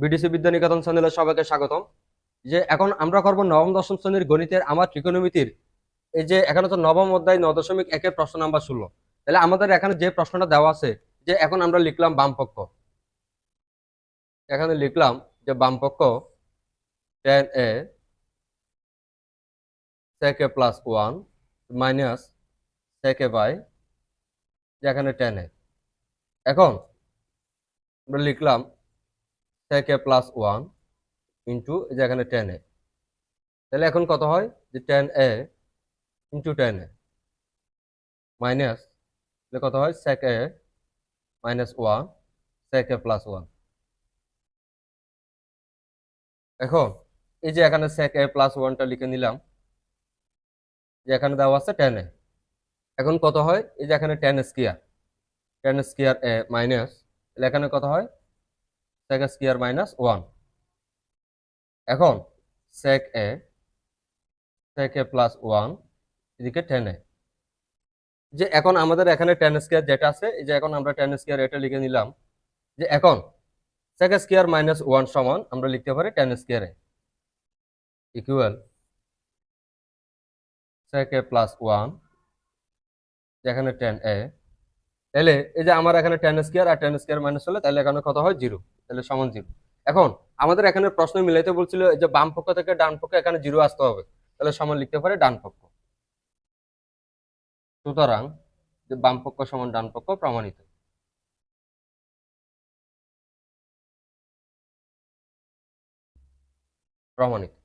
BDC Vidyaniketan চ্যানেলে সবাইকে স্বাগতম। যে এখন আমরা করব নবম, দশম শ্রেণির গণিতের আমার ত্রিকোণমিতির এই যে এখানে তো নবম অধ্যায় ন দশমিক একের প্রশ্ন নাম্বার ষোলো। তাহলে আমাদের এখানে যে প্রশ্নটা দেওয়া আছে, যে এখন আমরা লিখলাম বামপক্ষ। এখানে লিখলাম যে বামপক্ষ ten a a plus one minus a by যেখানে টেন এ এখন আমরা লিখলাম a প্লাস ওয়ান ইন্টু এই যে এখানে টেন এ তাহলে এখন কত হয়? যে ten a into ten a minus তাহলে কত হয়? sec a minus one sec a plus one এখন এই যে এখানে সেক এ প্লাস ওয়ানটা লিখে নিলাম, যে এখানে দেওয়া আছে টেন এ এখন কত হয়? এই যে এখানে ten square ten square a minus তাহলে এখানে কত হয়? A স্কোয়ার মাইনাস ওয়ান এখন sec a sec a plus one এদিকে টেন এ যে এখন আমাদের এখানে টেন স্কোয়ার যেটা আছে, এই যে এখন আমরা টেন স্কোয়ার এটা লিখে নিলাম, যে এখন a স্কোয়ার মাইনাস ওয়ান সমান আমরা লিখতে পারি ten square a equal sec a plus one যেখানে টেন এ তাহলে এই যে আমার এখানে টেন স্কোয়ার আর টেন স্কোয়ার মাইনাস হলে তাহলে এখানে কত হয়? জিরো তাহলে সমান জিরো এখন আমাদের এখানে প্রশ্ন মিলাইতে বলছিল যে বাম পক্ষ থেকে ডান পক্ষ এখানে জিরো আসতে হবে। তাহলে সমান লিখতে পারে ডান পক্ষ। সুতরাং যে বাম পক্ষ সমান ডান পক্ষ প্রমাণিত। প্রমাণিত।